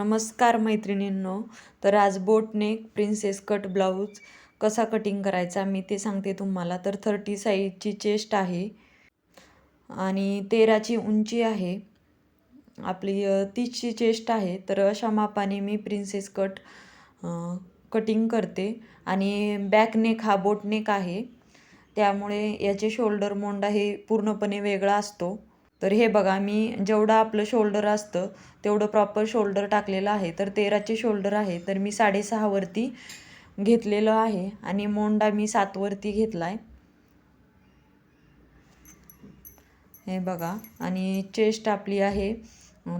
नमस्कार मैत्रिणींनो. तर आज boat neck princess cut blouse कसा कटिंग करायचा मी ते सांगते तुम्हाला. तर थर्टी साईजची चेस्ट आहे आणि तेराची उंची आहे. आपली तीसची चेस्ट आहे. तर अशा मापाने मी प्रिन्सेस कट कटिंग करते. आणि बॅकनेक हा बोटनेक आहे. त्यामुळे याचे शोल्डर मोंडा हे पूर्णपणे वेगळा असतो. तर हे बघा मी जेवढं आपलं शोल्डर असतं तेवढं प्रॉपर शोल्डर टाकलेलं आहे. तर तेराचे शोल्डर आहे तर मी साडेसहावरती घेतलेलं आहे आणि मोंडा मी सातवरती घेतला आहे हे बघा आणि चेस्ट आपली आहे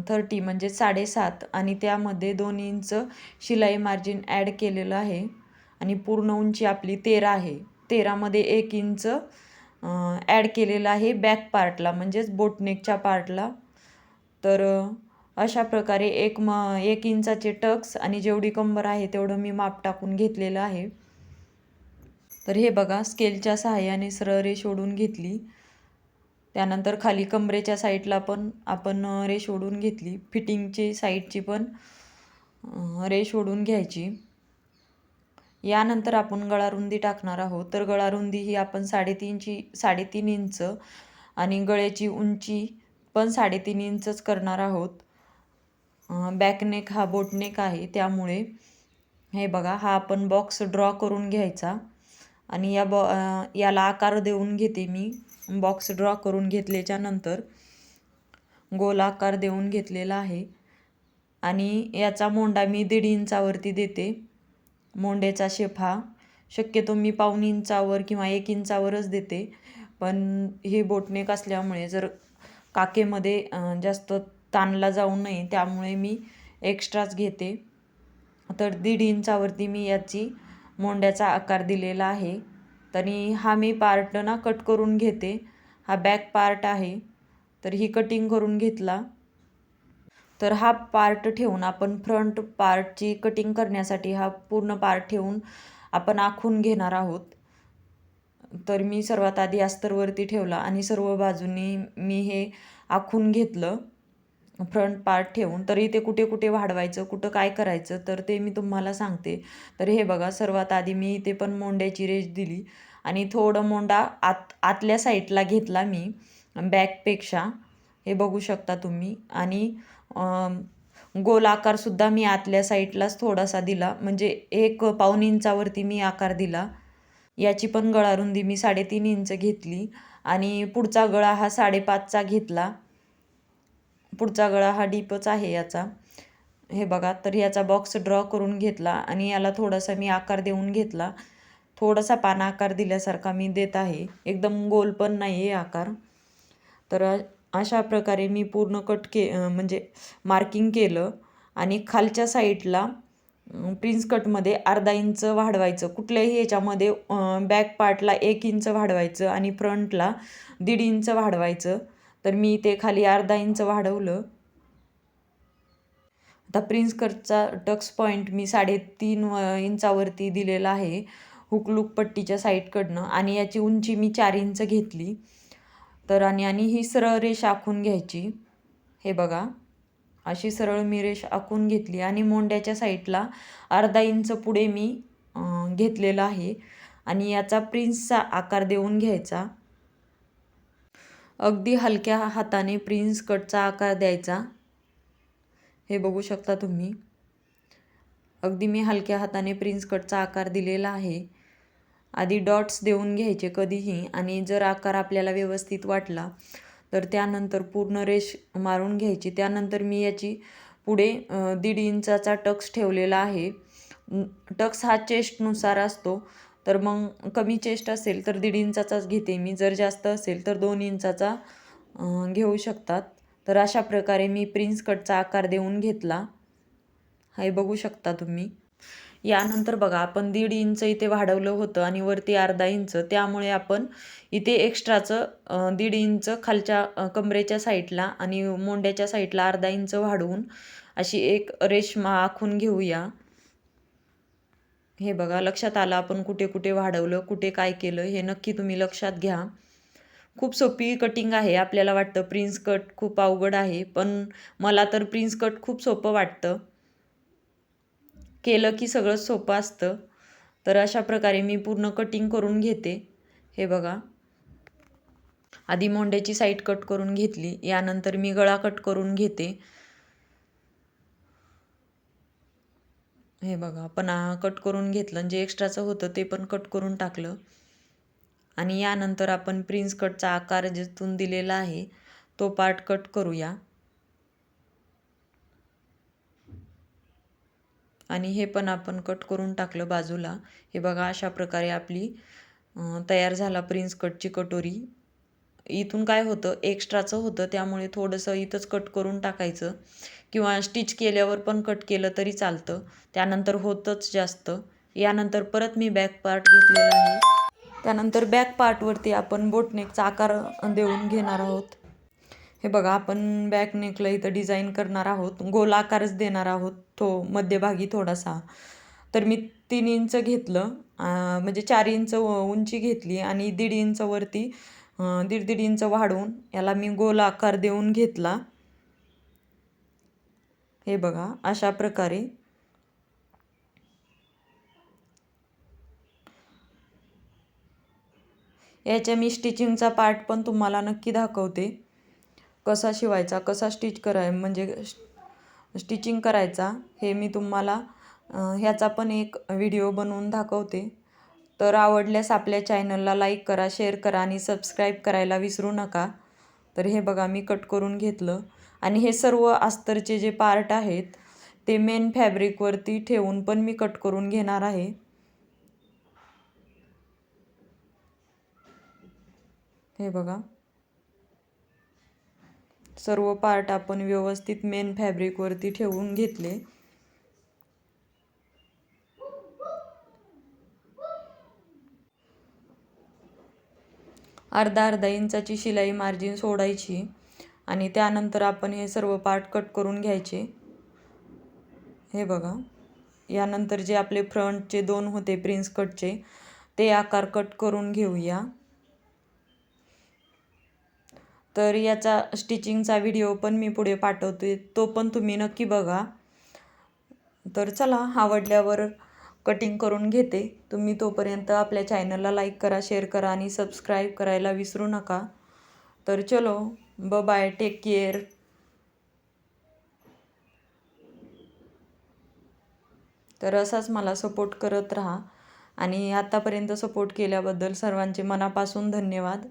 थर्टी म्हणजे साडेसात. आणि त्यामध्ये दोन इंच शिलाई मार्जिन ॲड केलेलं आहे. आणि पूर्ण उंची आपली तेरा आहे. तेरामध्ये एक इंच ॲड केलेलं आहे बॅक पार्टला म्हणजेच बोटनेकच्या पार्टला तर अशा प्रकारे एक म एक इंचाचे टक्स आणि जेवढी कंबर आहे तेवढं मी माप टाकून घेतलेलं आहे. तर हे बघा स्केलच्या सहाय्याने सरळ रेष ओढून घेतली. त्यानंतर खाली कमरेच्या साईडला पण आपण रेष ओढून घेतली. फिटिंगची साईडची पण रेष ओढून घ्यायची. यानंतर आपण गळारुंदी टाकणार आहोत. तर गळारुंदी ही आपण साडेतीनची साडेतीन इंच आणि गळ्याची उंची पण साडेतीन इंचच करणार आहोत. बॅकनेक हा बोटनेक आहे. त्यामुळे हे बघा हा आपण बॉक्स ड्रॉ करून घ्यायचा आणि या बॉ याला आकार देऊन घेते मी. बॉक्स ड्रॉ करून घेतल्याच्या नंतर गोल आकार देऊन घेतलेला आहे. आणि याचा मोंडा मी दीड इंचावरती देते. मोंड्याचा शेप हा शक्यतो मी पाऊण इंचावर किंवा एक इंचावरच देते. पण हे बोटनेक असल्यामुळे जर काकेमध्ये जास्त ताणला जाऊ नये त्यामुळे मी एक्स्ट्राच घेते. तर दीड इंचावरती मी याची मोंड्याचा आकार दिलेला आहे. तरी हा मी पार्ट ना कट करून घेते. हा बॅक पार्ट आहे. तर ही कटिंग करून घेतला. तर हा पार्ट ठेवून आपण फ्रंट पार्टची कटिंग करण्यासाठी हा पूर्ण पार्ट ठेवून आपण आखून घेणार आहोत. तर मी सर्वात आधी अस्तरवरती ठेवला आणि सर्व बाजूंनी मी हे आखून घेतलं फ्रंट पार्ट ठेवून. तरी ते कुठे कुठे वाढवायचं कुठं काय करायचं तर ते मी तुम्हाला सांगते. तर हे बघा सर्वात आधी मी इथे पण मोंड्याची रेज दिली आणि थोडं मोंडा आत आतल्या साईडला घेतला मी बॅकपेक्षा हे बघू शकता तुम्ही. आणि गोल आकारसुद्धा मी आतल्या साईडलाच थोडासा दिला. म्हणजे एक पाऊण इंचावरती मी आकार दिला. याची पण गळारुंदी मी साडेतीन इंच घेतली. आणि पुढचा गळा हा साडेपाचचा घेतला. पुढचा गळा हा डीपच आहे याचा. हे बघा तर याचा बॉक्स ड्रॉ करून घेतला आणि याला थोडासा मी आकार देऊन घेतला. थोडासा पान आकार दिल्यासारखा मी देत आहे. एकदम गोल पण नाही आहे आकार. तर अशा प्रकारे मी पूर्ण कट के म्हणजे मार्किंग केलं. आणि खालच्या साईडला प्रिन्स कटमध्ये अर्धा इंच वाढवायचं. कुठल्याही याच्यामध्ये बॅक पार्टला एक इंच वाढवायचं आणि फ्रंटला दीड इंच वाढवायचं. तर मी ते खाली अर्धा इंच वाढवलं. आता प्रिन्स कटचा टक्स पॉईंट मी साडेतीन व- इंचावरती दिलेला आहे. हुकलूक पट्टीच्या साईडकडनं आणि याची उंची मी चार इंच घेतली. तर आणि आणि ही सरळ रेष आखून घ्यायची. हे बघा. अशी सरळ मी रेष आखून घेतली आणि मोंड्याच्या साईडला अर्धा इंच पुढे मी घेतलेलं घेतलेला आहे. आणि याचा प्रिन्सचा आकार देऊन घ्यायचा. अगदी हलक्या हाताने प्रिन्स कटचा आकार द्यायचा. हे बघू शकता तुम्ही. अगदी मी हलक्या हाताने प्रिन्स कटचा आकार दिलेला आहे. आधी डॉट्स देऊन घ्यायचे कधीही आणि जर आकार आपल्याला व्यवस्थित वाटला तर त्यानंतर पूर्ण रेष मारून घ्यायची. त्यानंतर मी याची पुढे दीड इंचाचा टक्स ठेवलेला आहे. टक्स हा चेस्टनुसार असतो. तर मग कमी चेस्ट असेल तर दीड इंचाचाच घेते मी. जर जास्त असेल तर दोन इंचाचा घेऊ शकतात. तर अशा प्रकारे मी प्रिन्स कटचा आकार देऊन घेतला. हे बघू शकता तुम्ही. यानंतर बघा आपण दीड इंच इथे वाढवलं होतं आणि वरती अर्धा इंच त्यामुळे आपण इथे एक्स्ट्राचं दीड इंच खालच्या कमरेच्या साईडला आणि मोंड्याच्या साईडला अर्धा इंच वाढवून अशी एक रेषमा आखून घेऊया. हे बघा लक्षात आलं आपण कुठे कुठे वाढवलं कुठे काय केलं हे नक्की तुम्ही लक्षात घ्या. खूप सोपी कटिंग आहे आपल्याला वाटतं प्रिन्स कट खूप अवघड आहे पण मला तर प्रिन्स कट खूप सोपं वाटतं. केलं की सगळं सोपं असतं. तर अशा प्रकारे मी पूर्ण कटिंग करून घेते. हे बघा. आधी मोंड्याची साईड कट करून घेतली. यानंतर मी गळा कट करून घेते. हे बघा पण कट करून घेतलं. जे एक्स्ट्राचं होतं ते पण कट करून टाकलं. आणि यानंतर आपण प्रिन्स कटचा आकार जिथून दिलेला आहे तो पार्ट कट करूया. आणि हे पण आपण कट करून टाकलं बाजूला. हे बघा अशा प्रकारे आपली तयार झाला प्रिन्स कटची कटोरी. इथून काय होतं एक्स्ट्राचं होतं त्यामुळे थोडंसं इथंच कट करून टाकायचं. किंवा स्टिच केल्यावर पण कट केलं तरी चालतं. त्यानंतर होतंच जास्त. यानंतर परत मी बॅक पार्ट घेतलेला आहे. त्यानंतर बॅक पार्टवरती आपण बोटनेकचा आकार देऊन घेणार आहोत. हे बघा आपण बॅक नेकला इथं डिझाईन करणार आहोत. गोलाकारच देणार आहोत तो मध्यभागी थोडासा. तर मी तीन इंच घेतलं म्हणजे चार इंच उंची घेतली आणि दीड इंचवरती दीड दीड इंच वाढवून याला मी गोल आकार देऊन घेतला. हे बघा अशा प्रकारे. याच्या मी स्टिचिंगचा पार्ट पण तुम्हाला नक्की दाखवते. कसा शिवायचा कसा स्टिच कराय म्हणजे स्टिचिंग करायचा हे मी तुम्हाला ह्याचा पण एक व्हिडिओ बनवून दाखवते. तर आवडल्यास आपल्या चॅनलला लाईक करा शेअर करा आणि सबस्क्राईब करायला विसरू नका. तर हे बघा मी कट करून घेतलं. आणि हे सर्व अस्तरचे जे पार्ट आहेत ते मेन फॅब्रिकवरती ठेवून पण मी कट करून घेणार आहे. हे बघा. सर्व पार्ट आपण व्यवस्थित मेन फॅब्रिकवरती ठेवून घेतले. अर्धा अर्धा इंचाची शिलाई मार्जिन सोडायची आणि त्यानंतर आपण हे सर्व पार्ट कट करून घ्यायचे. हे बघा. यानंतर जे आपले फ्रंटचे दोन होते प्रिन्स कटचे ते आकार कट करून घेऊया. तर याचा स्टिचिंगचा व्हिडिओ पण मी पुढे पाठवते. तो पण तुम्ही नक्की बघा. तर चला आवडल्यावर कटिंग करून घेते. तुम्ही तोपर्यंत आपल्या चॅनलला लाईक करा शेअर करा आणि सबस्क्राईब करायला विसरू नका. तर चलो ब बाय टेक केअर तर असाच मला सपोर्ट करत राहा. आणि आत्तापर्यंत सपोर्ट केल्याबद्दल सर्वांचे मनापासून धन्यवाद.